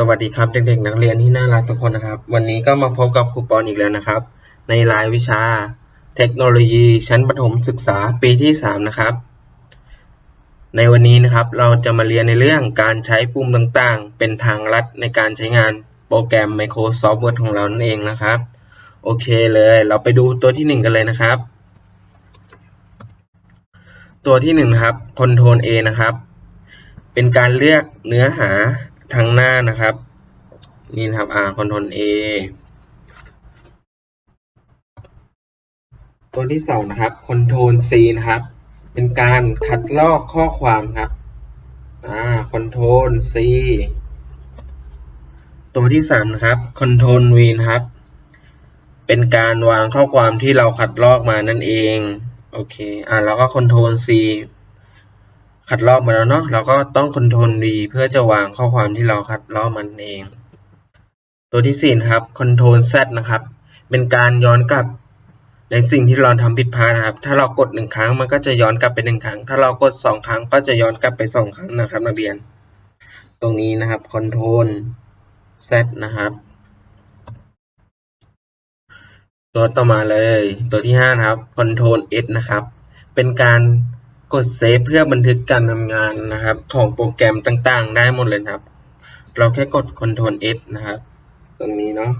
สวัสดีครับเด็กๆนักเรียนที่น่ารักทุกคนนะครับ วันนี้ก็มาพบกับครูปอนอีกแล้วนะครับ ในรายวิชา เทคโนโลยีชั้นประถมศึกษาปีที่ 3 นะครับ ในวันนี้นะครับเราจะมาเรียนในเรื่องการใช้ปุ่มต่างๆ เป็นทางลัดในการใช้งานโปรแกรม Microsoft Word ของเรานั่นเองนะครับ โอเคเลยเราไปดูตัวที่ 1 กันเลยนะครับ ตัวที่1นะครับ Ctrl A นะครับ เป็นการเลือกเนื้อหา ทางหน้านะครับ นี่นะครับอ่า Ctrl A ตัวที่สองนะครับ Ctrl C นะครับ เป็นการคัดลอกข้อความครับอ่า Ctrl C ตัวที่สามนะครับ Ctrl V นะครับ เป็นการวางข้อความที่เราคัดลอกมานั่นเอง โอเค อ่าแล้วก็ Ctrl C คัดลอกมาแล้วเนาะเราก็ต้อง Ctrl V เพื่อจะวางข้อความที่เราคัดลอกมันเอง ตัวที่สี่นะครับ Ctrl Z นะครับ เป็นการย้อนกลับในสิ่งที่เราทำผิดพลาดนะครับ ถ้าเรากดหนึ่งครั้งมันก็จะย้อนกลับไปหนึ่งครั้ง ถ้าเรากดสองครั้งก็จะย้อนกลับไปสองครั้งนะครับ นักเรียน ตรงนี้นะครับ Ctrl Z นะครับ ตัวต่อมาเลย ตัวที่ห้านะครับ Ctrl S นะครับ เป็นการ กดเซฟเพื่อบันทึกการทำงานนะครับ ของโปรแกรมต่างๆ ได้หมดเลยครับ เราแค่กด Ctrl S นะครับ ตรงนี้เนาะ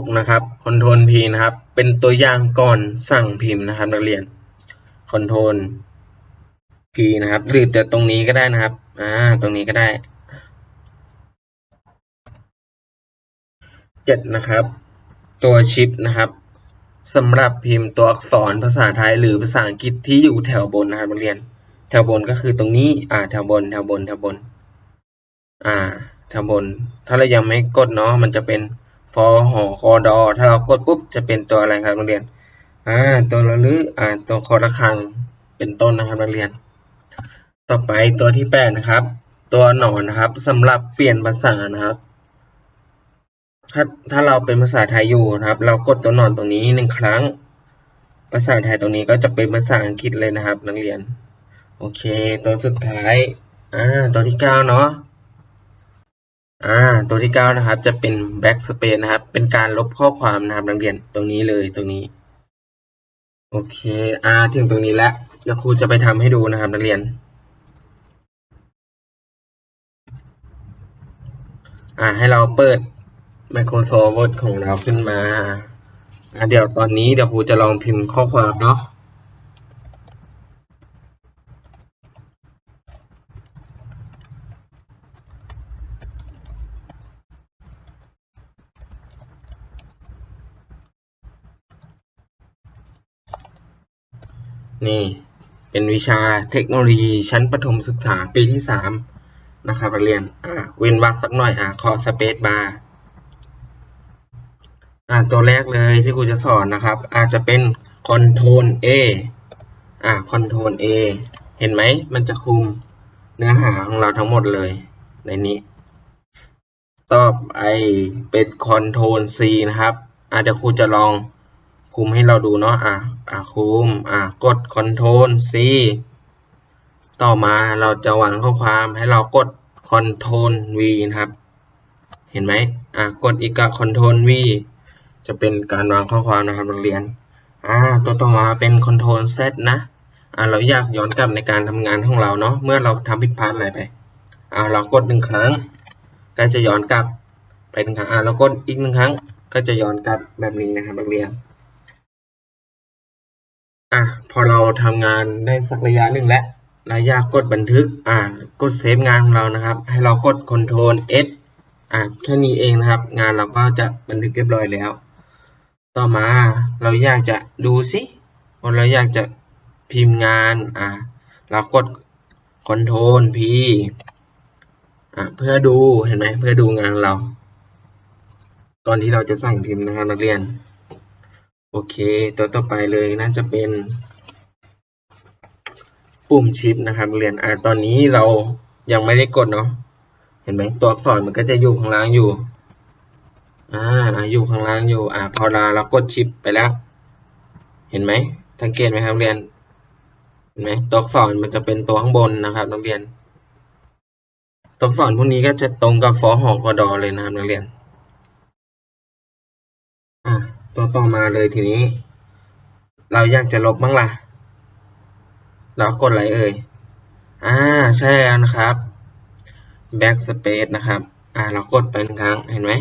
6นะครับ Ctrl P นะครับ เป็นตัวอย่างก่อนสั่งพิมพ์นะครับ นักเรียน Ctrl P นะครับ หรือจะตรงนี้ก็ได้นะครับ อ่า ตรงนี้ก็ได้7นะครับ ตัวชิปนะครับ สำหรับพิมพ์ตัวอักษรภาษาไทยหรือภาษาอังกฤษที่อยู่แถวบนนะครับนักเรียน แถวบนก็คือตรงนี้ อ่า แถวบน แถวบน แถวบน อ่า แถวบน ถ้าเรายังไม่กดเนาะ มันจะเป็นฟอหอคอดอ ถ้าเรากดปุ๊บ จะเป็นตัวอะไรครับนักเรียน อ่า ตัวระลึกอ่า ตัวคอระฆัง เป็นต้นนะครับนักเรียน ต่อไปตัวที่แปดนะครับ ตัวหนอนนะครับสำหรับเปลี่ยนภาษานะครับ ถ้าถ้าเราเป็นภาษาไทยอยู่นะครับ เรากดตัวนอนตรงนี้หนึ่งครั้ง ภาษาไทยตรงนี้ก็จะเป็นภาษาอังกฤษเลยนะครับ นักเรียน โอเค ตัวสุดท้ายอ่าตัวที่เก้าเนาะอ่าตัวที่เก้านะครับ จะเป็น backspace นะครับ เป็นการลบข้อความนะครับนักเรียนตรงนี้เลยตรงนี้ โอเคอ่าถึงตรงนี้แล้วเดี๋ยวครูจะไปทำให้ดูนะครับ นักเรียนอ่าให้เราเปิด Microsoft Word ของเราขึ้นมาเดี๋ยวตอนนี้เดี๋ยวครูจะลองพิมพ์ข้อความเนาะนี่เป็นวิชาเทคโนโลยีชั้นประถมศึกษาปีที่สามนะครับนักเรียนอ่าเว้นวรรคสักหน่อยอ่าขอสเปซบาร์ อ่าตัวแรกเลยที่ครูจะสอนนะครับ อาจจะเป็น Ctrl A อ่า Ctrl A เห็นไหมมันจะคุมเนื้อหาของเราทั้งหมดเลยในนี้ ต่อไปเป็น Ctrl C นะครับ อาจจะครูจะลองคุมให้เราดูเนาะอ่าอ่าคุมอ่ากด Ctrl C ต่อมาเราจะวางข้อความให้เรากด Ctrl V นะครับ เห็นไหมอ่ากดอีกกับ Ctrl V จะเป็นการวางข้อความนะครับนักเรียน อ่า ตัวต่อมาเป็น Ctrl Z นะ อ่า เราอยากย้อนกลับในการทำงานของเราเนาะ เมื่อเราทำผิดพลาดอะไรไป อ่า เรากดหนึ่งครั้ง ก็จะย้อนกลับไปหนึ่งครั้ง อ่า เรากดอีกหนึ่งครั้ง ก็จะย้อนกลับแบบนี้นะครับนักเรียน อะพอเราทำงานได้สักระยะหนึ่งแล้วเราอยากกดบันทึก อ่า กดเซฟงานของเรานะครับ ให้เรากด Ctrl S อ่าแค่นี้เองนะครับ งานเราก็จะบันทึกเรียบร้อยแล้ว ต่อมาเราอยากจะดูสิว่าเราอยากจะพิมพ์งานอ่าเรากด Ctrl P อ่าเพื่อดูเห็นไหมเพื่อดูงานเรา ตอนที่เราจะสั่งพิมพ์นะครับนักเรียน โอเค ตัวต่อไปเลยน่าจะเป็นปุ่มชิปนะครับเรียนอ่าตอนนี้เรายังไม่ได้กดเนาะเห็นไหมตัวอักษรมันก็จะอยู่ข้างล่างอยู่ อ่าอยู่ข้างล่างอยู่ อ่า พอเราเรากดชิปไปแล้ว เห็นไหมสังเกตไหมครับเรียน เห็นไหมตัวอักษรมันจะเป็นตัวข้างบนนะครับ นักเรียน ตัวอักษรพวกนี้ก็จะตรงกับฟอหอกอดอเลยนะครับนักเรียน อะตัวต่อมาเลยทีนี้ เราอยากจะลบบ้างล่ะ เรากดอะไรเอ่ย อ่า ใช่แล้วนะครับ backspace นะครับ อ่า เรากดไปหนึ่งครั้ง เห็นไหม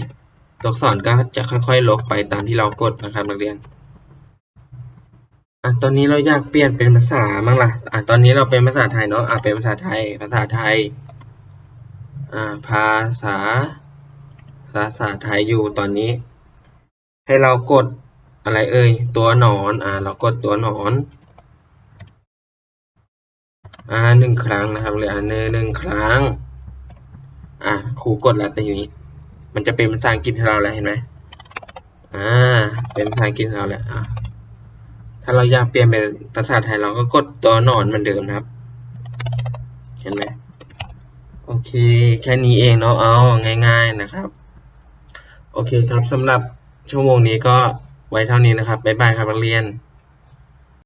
ตัวอักษรก็จะค่อยๆ ลบไปตามที่เรากดนะครับนักเรียนอะตอนนี้เราอยากเปลี่ยนเป็นภาษาบ้างล่ะอะตอนนี้เราเป็นภาษาไทยเนาะอะเป็นภาษาไทย ภาษาไทยอ่าภาษาภาษาไทยอยู่ตอนนี้ ให้เรากดอะไรเอ่ยตัวหนอนอ่าเรากดตัวหนอนอ่าหนึ่งครั้งนะครับเลยอ่าหนึ่งหนึ่งครั้งอะครูกดแล้วแต่ทีนี้ มันจะเป็นภาษาอังกฤษให้เราแล้วเห็นไหมอ่า เป็นภาษาอังกฤษให้เราแล้วอะถ้าเราอยากเปลี่ยนเป็นภาษาไทยเราก็กดตัวหนอนเหมือนเดิมนะครับ เห็นไหมโอเค แค่นี้เองเนาะ เอาง่าย ๆนะครับ โอเคครับสำหรับชั่วโมงนี้ก็ไว้เท่านี้นะครับ บ๊ายบายครับนักเรียน